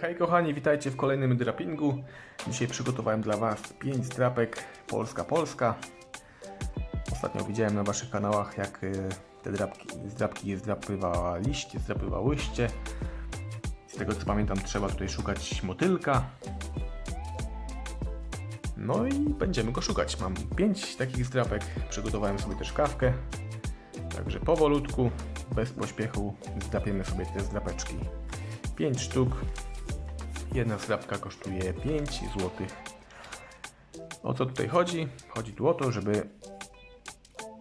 Hej kochani, witajcie w kolejnym drapingu. Dzisiaj przygotowałem dla Was 5 drapek Polska Polska. Ostatnio widziałem na Waszych kanałach jak y, te drapki, zdrapki zdrapywaliście, zdrapywałyście. Z tego co pamiętam trzeba tutaj szukać motylka. No i będziemy go szukać. Mam 5 takich zdrapek, przygotowałem sobie też kawkę. Także powolutku, bez pośpiechu zdrapiemy sobie te zdrapeczki. 5 sztuk, Jedna zdrapka kosztuje 5 zł. O co tutaj chodzi? Chodzi tu o to, żeby.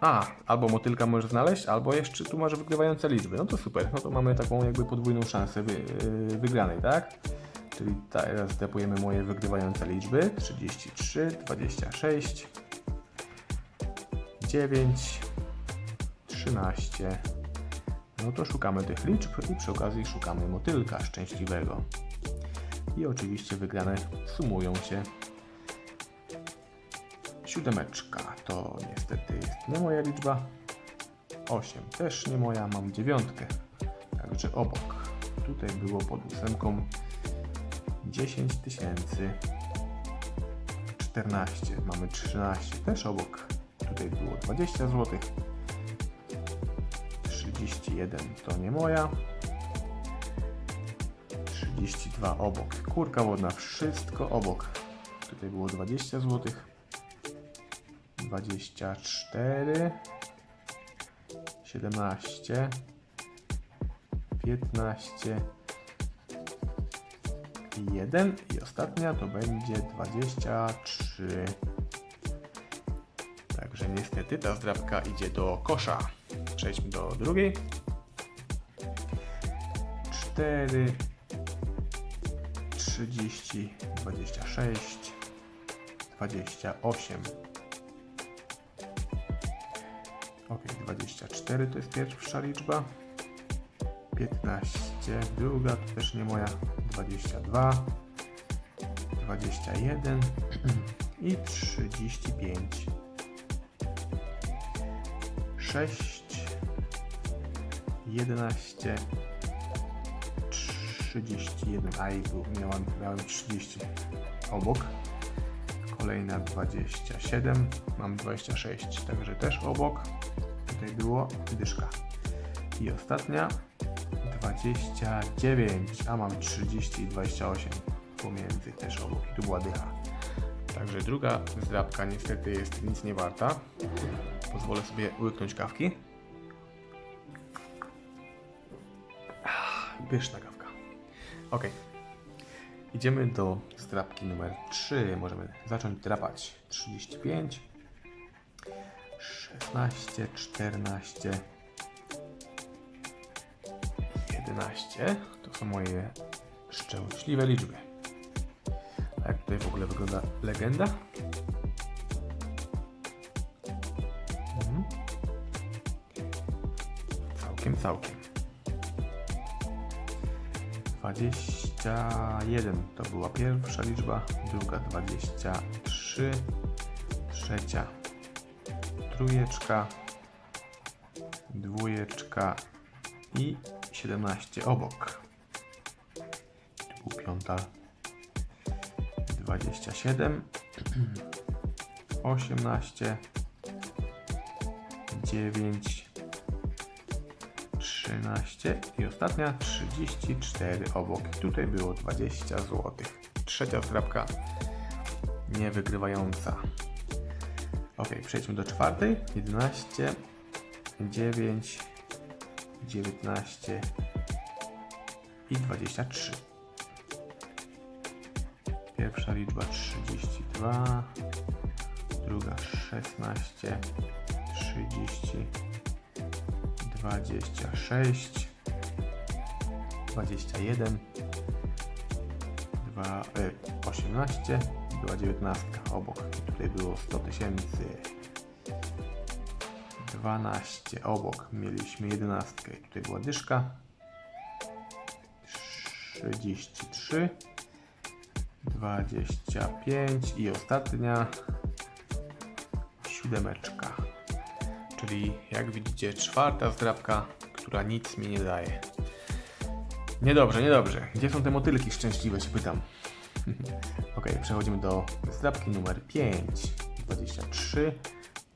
A, albo motylka możesz znaleźć, albo jeszcze tu masz wygrywające liczby. No to super, no to mamy taką jakby podwójną szansę wy, wygranej, tak? Czyli teraz zdepujemy moje wygrywające liczby. 33, 26, 9, 13. No to szukamy tych liczb i przy okazji szukamy motylka szczęśliwego i oczywiście wygrane sumują się. Siódemeczka to niestety jest nie moja liczba. 8 też nie moja, mam dziewiątkę. Także obok. Tutaj było pod ósemką 10 tysięcy. 14, mamy 13 też obok. Tutaj było 20 zł. 31 to nie moja. 32 obok. Kurka wodna, wszystko obok. Tutaj było 20 zł. 24 17 15 i 1 i ostatnia to będzie 23. Także niestety ta zdrabka idzie do kosza. Przejdźmy do drugiej. 4 30, 26, 28. Ok, 24 to jest pierwsza liczba. 15, druga to też nie moja. 22, 21 i 35. 6, 11, 31, a i był, miałem, miałem 30 obok. Kolejna 27, mam 26, także też obok. Tutaj było dyszka. I ostatnia 29, a mam 30 i 28 pomiędzy też obok. I tu była dycha. Także druga zdrabka niestety jest nic nie warta. Pozwolę sobie łyknąć kawki. Ah, Pyszna kawka. Ok. Idziemy do zdrapki numer 3. Możemy zacząć drapać. 35, 16, 14, 11. To są moje szczęśliwe liczby. A jak tutaj w ogóle wygląda legenda? Mhm. Całkiem, całkiem. 21 to była pierwsza liczba, druga 23, trzecia trójeczka, dwójeczka i 17 obok. Tu piąta 27, 18, 9, 13 i ostatnia 34 obok. Tutaj było 20 zł. Trzecia zdrabka niewygrywająca. Ok, przejdźmy do czwartej. 11, 9, 19 i 23. Pierwsza liczba 32, druga 16, 30, 26, 21, 2, y, 18, była 19 obok. Tutaj było 100 tysięcy. 12 obok mieliśmy 11 i tutaj była dyszka. 33, 25 i ostatnia siódemeczka. Czyli jak widzicie, czwarta zdrabka, która nic mi nie daje. Niedobrze, niedobrze. Gdzie są te motylki szczęśliwe, się pytam. ok, przechodzimy do zdrabki numer 5. 23,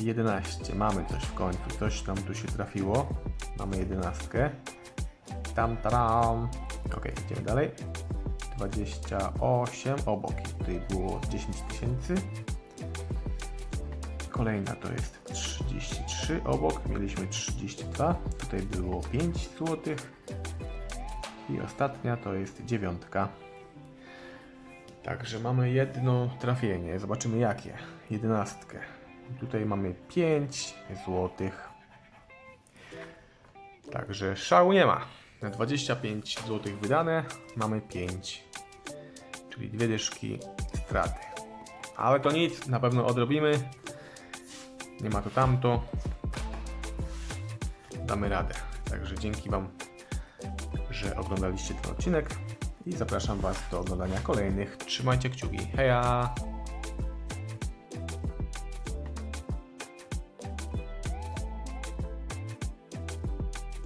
11, mamy coś w końcu, coś nam tu się trafiło. Mamy 11. Tam, tam. Ok, idziemy dalej. 28 obok, tutaj było 10 tysięcy. Kolejna to jest 33 obok, mieliśmy 32, tutaj było 5 zł. I ostatnia to jest dziewiątka. Także mamy jedno trafienie, zobaczymy jakie. Jedenastkę. Tutaj mamy 5 zł. Także szału nie ma. Na 25 zł wydane mamy 5. Czyli dwie dyszki straty. Ale to nic, na pewno odrobimy. Nie ma to tamto. Damy radę. Także dzięki Wam, że oglądaliście ten odcinek i zapraszam Was do oglądania kolejnych. Trzymajcie kciuki. Heja!